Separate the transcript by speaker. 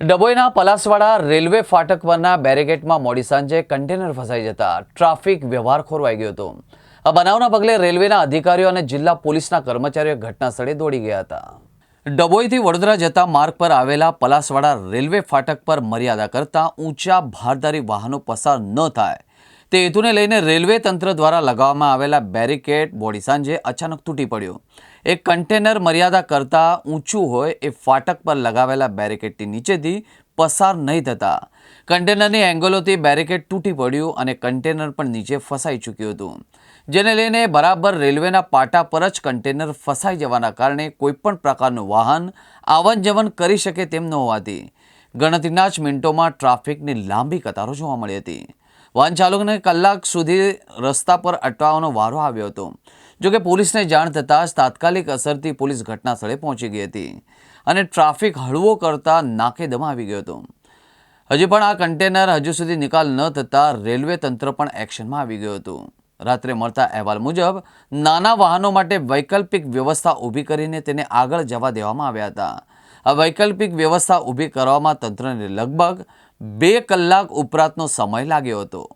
Speaker 1: ડભોઈના Palaswada railway ફાટક પરના બેરીગેટમાં મોડી સાંજે કન્ટેનર ફસાઈ જતા ટ્રાફિક વ્યવહાર ખોરવાઈ ગયો હતો. આ બનાવના પગલે રેલવેના અધિકારીઓ અને જિલ્લા પોલીસના કર્મચારીઓ ઘટના સ્થળે દોડી ગયા હતા. ડભોઈથી વડોદરા જતા માર્ગ પર આવેલા પલાસવાડા રેલવે ફાટક પર મર્યાદા કરતાં ઊંચા ભારદારી વાહનો પસાર ન થાય તે હેતુને લઈને રેલવે તંત્ર દ્વારા લગાવવામાં આવેલા બેરિકેડ મોડી સાંજે અચાનક તૂટી પડ્યો. એક કન્ટેનર મર્યાદા કરતાં ઊંચું હોય એ ફાટક પર લગાવેલા બેરિકેડની નીચેથી પસાર નહીં થતા. કન્ટેનરની એંગલોથી બેરિકેડ તૂટી પડ્યું અને કન્ટેનર પણ નીચે ફસાઈ ચૂક્યું હતું. જેને લઈને બરાબર રેલવેના પાટા પર જ કન્ટેનર ફસાઈ જવાના કારણે કોઈપણ પ્રકારનું વાહન આવન જવન કરી શકે તેમ ન હોવાથી ગણતરીના જ મિનિટોમાં ટ્રાફિકની લાંબી કતારો જોવા મળી હતી. વાહન ચાલકને કલાક સુધી રસ્તા પર અટવાવાનો વારો આવ્યો હતો. જોકે પોલીસને જાણ થતાં જ તાત્કાલિક અસરથી પોલીસ ઘટના સ્થળે પહોંચી ગઈ હતી અને ટ્રાફિક હળવો કરતા નાકે દમ આવી ગયો હતો. હજી પણ આ કન્ટેનર હજુ સુધી નિકાલ ન થતાં રેલવે તંત્ર પણ એક્શનમાં આવી ગયું હતું. રાત્રે મળતા અહેવાલ મુજબ, નાના વાહનો માટે વૈકલ્પિક વ્યવસ્થા ઊભી કરીને તેને આગળ જવા દેવામાં આવ્યા હતા. આ વૈકલ્પિક વ્યવસ્થા ઊભી કરવામાં તંત્રને લગભગ બે કલાક ઉપરાંતનો સમય લાગ્યો હતો.